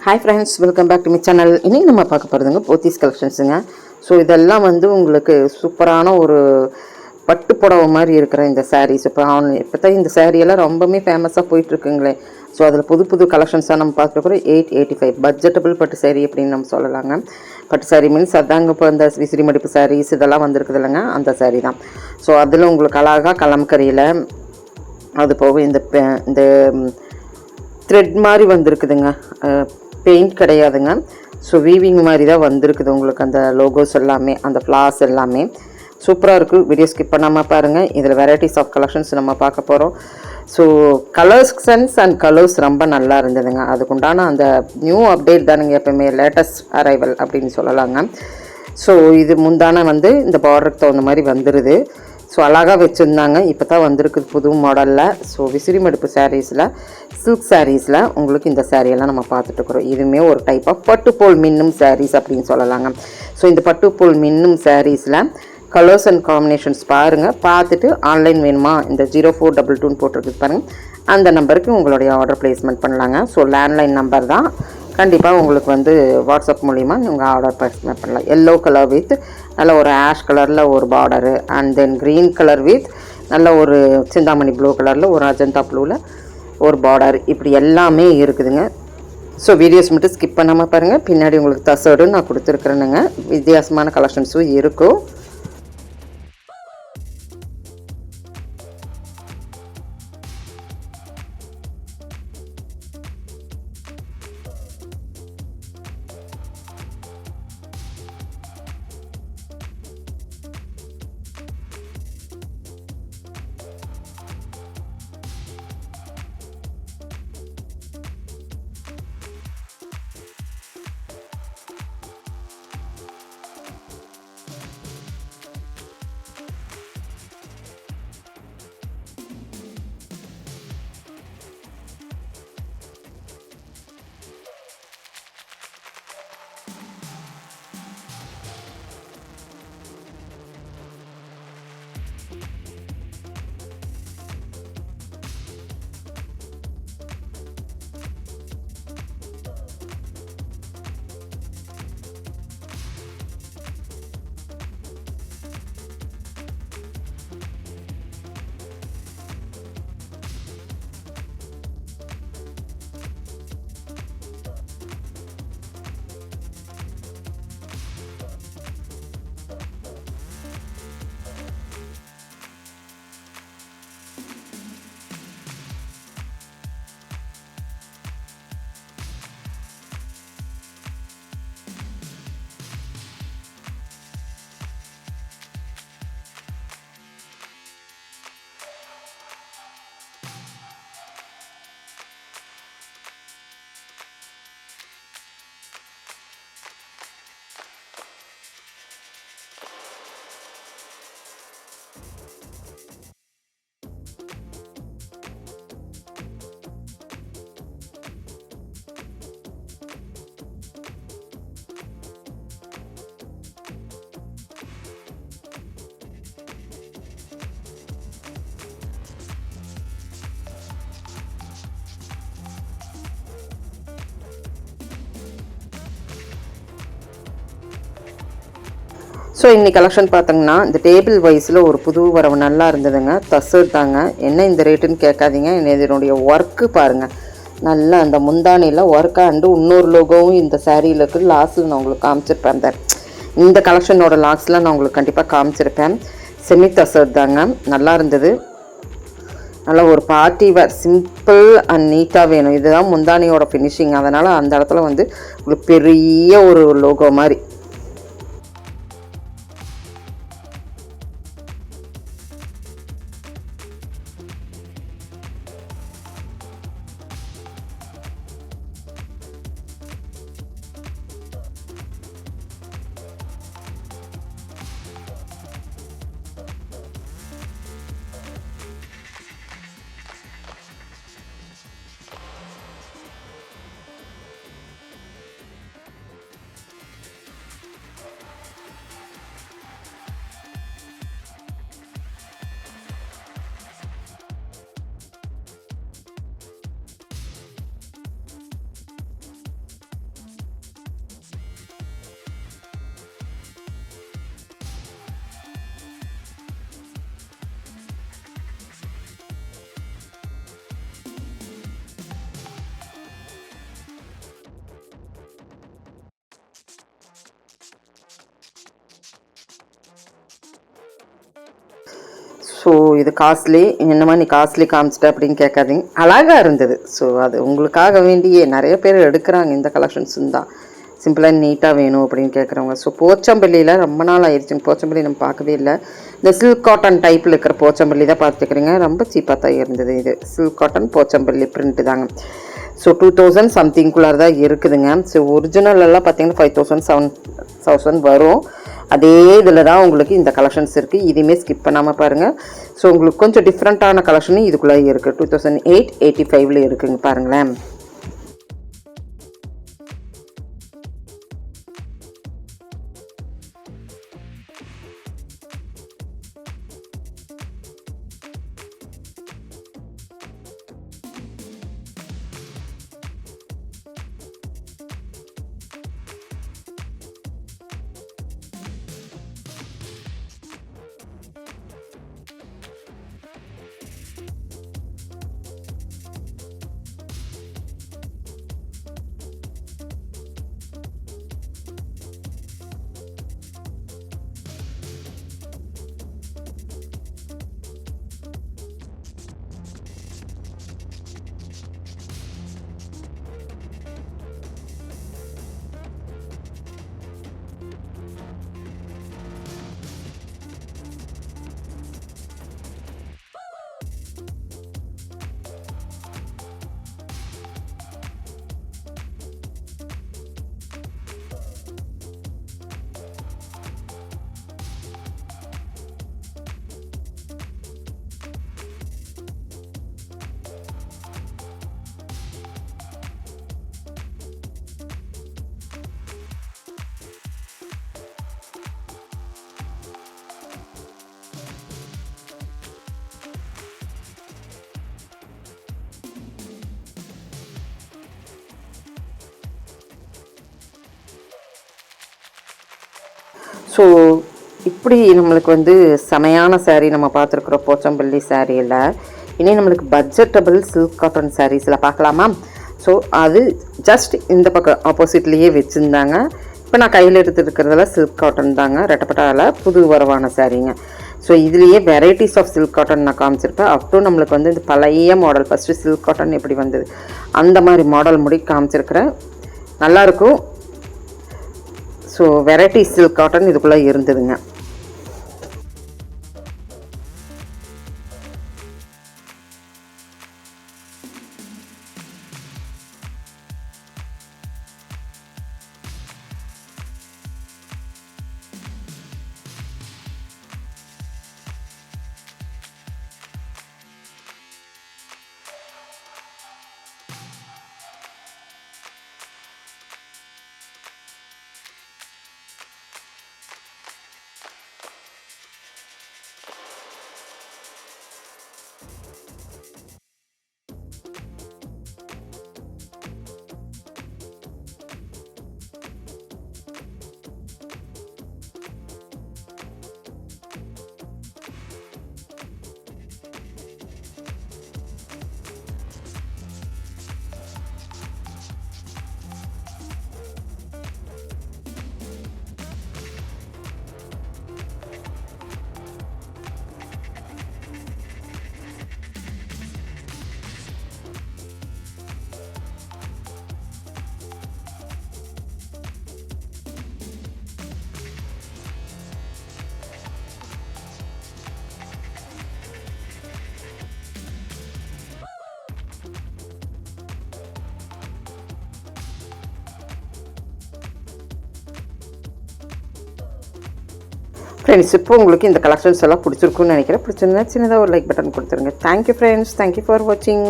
Hi friends welcome back to my channel இன்றைக்கி நம்ம பார்க்க போகிறதுங்க போத்தீஸ் கலெக்ஷன்ஸுங்க ஸோ இதெல்லாம் வந்து உங்களுக்கு சூப்பரான ஒரு பட்டு புடவை மாதிரி இருக்கிற இந்த சாரீஸ் இப்போ ஆன்லைன் இப்போ தான் இந்த சாரியெல்லாம் ரொம்பவுமே ஃபேமஸாக போயிட்டுருக்குங்களே. ஸோ அதில் புது புது கலெக்ஷன்ஸாக நம்ம பார்க்குறப்போ எயிட் எயிட்டி ஃபைவ் பட்ஜெட்டபிள் பட்டு saree அப்படின்னு நம்ம சொல்லலாங்க. பட்டு saree மீன்ஸ் அதாங்க இப்போ இந்த விசிறி மடிப்பு சாரீஸ் இதெல்லாம் வந்திருக்குது இல்லைங்க. அந்த சாரீ தான். ஸோ அதில் உங்களுக்கு அழகாக கலம்கரியில் அது போக இந்த இந்த த்ரெட் மாதிரி வந்திருக்குதுங்க. பெயிண்ட் கிடையாதுங்க. ஸோ வீவிங் மாதிரி தான் வந்திருக்குது உங்களுக்கு அந்த லோகோஸ் எல்லாமே அந்த ஃப்ளார்ஸ் எல்லாமே. சூப்பராக இருக்குது வீடியோ ஸ்கிப் பண்ணாமல் பாருங்கள் இதில் வெரைட்டிஸ் ஆஃப் கலெக்ஷன்ஸ் நம்ம பார்க்க போகிறோம் so colours sense and colours ரொம்ப நல்லா இருந்ததுங்க. அதுக்குண்டான அந்த நியூ அப்டேட் தானுங்க எப்பவுமே லேட்டஸ்ட் அரைவல் அப்படின்னு சொல்லலாங்க. ஸோ இது முந்தான வந்து இந்த பார்டருக்கு தகுந்த மாதிரி வந்துடுது ஸோ அழகாக வச்சுருந்தாங்க. இப்போ தான் வந்திருக்குது புது மாடலில் ஸோ விசிறி மடுப்பு சாரீஸில் சில்க் சாரீஸில் உங்களுக்கு இந்த சாரியெல்லாம் நம்ம பார்த்துட்டு இருக்கிறோம். இதுவுமே ஒரு டைப் ஆஃப் பட்டுப்போல் மின்னும் சாரீஸ் அப்படின்னு சொல்லலாங்க. ஸோ இந்த பட்டுப்போல் மின்னும் சாரீஸில் கலர்ஸ் அண்ட் காம்பினேஷன்ஸ் பாருங்கள் பார்த்துட்டு ஆன்லைன் வேணுமா? இந்த ஜீரோ ஃபோர் டபுள் டூன்னு போட்டிருக்கு பாருங்கள் அந்த நம்பருக்கு உங்களுடைய ஆர்டர் பிளேஸ்மெண்ட் பண்ணலாங்க. ஸோ லேண்ட்லைன் நம்பர் தான். கண்டிப்பாக உங்களுக்கு வந்து வாட்ஸ்அப் மூலிமா நீங்கள் ஆர்டர் பிளேஸ்மெண்ட் பண்ணலாம். எல்லோ கலர் வித் நல்ல ஒரு ஆஷ் கலரில் ஒரு border and then green colour with நல்ல ஒரு சிந்தாமணி ப்ளூ கலரில் ஒரு அஜந்தா ப்ளூவில் ஒரு பார்டர் இப்படி எல்லாமே இருக்குதுங்க. ஸோ வீடியோஸ் மட்டும் ஸ்கிப் பண்ணாமல் பாருங்கள் பின்னாடி உங்களுக்கு தசடு நான் கொடுத்துருக்குறேனுங்க. வித்தியாசமான கலெக்ஷன்ஸும் இருக்கும். ஸோ இன்னைக்கு கலெக்ஷன் பார்த்தோங்கன்னா இந்த டேபிள் வைஸில் ஒரு புது வரவு நல்லா இருந்ததுங்க. தசர் தாங்க. என்ன இந்த ரேட்டுன்னு கேட்காதீங்க. என்ன இதனுடைய ஒர்க்கு பாருங்கள் நல்லா அந்த முந்தானியில் ஒர்க்காக அண்டு இன்னொரு லோகோவும் இந்த சாரியில் இருக்குது லாஸ்ட்டில் நான் உங்களுக்கு காமிச்சிருப்பேன். அந்த இந்த கலெக்ஷனோட லாஸ்ட்டில் நான் உங்களுக்கு கண்டிப்பாக காமிச்சிருப்பேன். செமி தசர் தாங்க. நல்லா இருந்தது. நல்லா ஒரு பார்ட்டி வேர் சிம்பிள் அண்ட் நீட்டாக வேணும். இதுதான் முந்தானியோட ஃபினிஷிங் அதனால் அந்த இடத்துல வந்து ஒரு பெரிய ஒரு லோகோ மாதிரி. ஸோ இது காஸ்ட்லி. என்னமா நீ காஸ்ட்லி காமிச்சிட்ட அப்படின்னு கேட்காதீங்க. அழகாக இருந்தது. ஸோ அது உங்களுக்காக வேண்டியே நிறைய பேர் எடுக்கிறாங்க இந்த கலெக்ஷன்ஸும் தான். சிம்பிளாக நீட்டாக வேணும் அப்படின்னு கேட்குறவங்க. ஸோ போச்சம்பள்ளியில் ரொம்ப நாள் ஆயிடுச்சுங்க போச்சம்பள்ளி நம்ம பார்க்கவே இல்லை. இந்த சில்க் காட்டன் டைப்பில் இருக்கிற போச்சம்பள்ளி தான் பார்த்துக்கிறீங்க. ரொம்ப சீப்பாக தான் இருந்தது இது. சில்க் காட்டன் போச்சம்பள்ளி பிரிண்ட்டு தாங்க. ஸோ டூ தௌசண்ட் சம்திங்குள்ளார தான் இருக்குதுங்க. ஸோ ஒரிஜினல் எல்லாம் பார்த்தீங்கன்னா ஃபைவ் தௌசண்ட் செவன் தௌசண்ட் வரும். அதே இதில் தான் உங்களுக்கு இந்த கலெக்ஷன்ஸ் இருக்குது இதையுமே ஸ்கிப் பண்ணாமல் பாருங்கள் ஸோ உங்களுக்கு கொஞ்சம் டிஃப்ரெண்ட்டான கலெக்ஷனும் இதுக்குள்ளே இருக்குது டூ தௌசண்ட் எயிட் எயிட்டி ஃபைவ்ல இருக்குங்க பாருங்களேன். ஸோ இப்படி நம்மளுக்கு வந்து செமையான சாரீ நம்ம பார்த்துருக்குறோம் போச்சம்பள்ளி சாரியில் இனி நம்மளுக்கு பட்ஜெட்டபிள் சில்க் காட்டன் சாரீஸில் பார்க்கலாமா? ஸோ அது ஜஸ்ட் இந்த பக்கம் ஆப்போசிட்லேயே வச்சுருந்தாங்க. இப்போ நான் கையில் எடுத்துருக்கிறதுல சில்க் காட்டன் தாங்க. ரெட்டப்பட்டாவில் புது வரவான சாரீங்க ஸோ இதுலேயே வெரைட்டிஸ் ஆஃப் சில்க் காட்டன் நான் காமிச்சிருப்பேன். அப்டூ நம்மளுக்கு வந்து இந்த பழைய மாடல் ஃபஸ்ட்டு சில்க் காட்டன் எப்படி வந்தது? அந்த மாதிரி மாடல் முடி காமிச்சிருக்கிறேன். நல்லாயிருக்கும் ஸோ வெரைட்டி சில்க் காட்டன் இதுக்குள்ளே இருந்ததுங்க. ஃப்ரெண்ட்ஸ் இப்போ உங்களுக்கு இந்த கலெக்ஷன்ஸ் எல்லாம் பிடிச்சிருக்குன்னு நினைக்கிறேன். பிடிச்சிருந்தா சின்னதாக ஒரு லைக் பட்டன் கொடுத்துருங்க. Thank you friends thank you for வாட்சிங்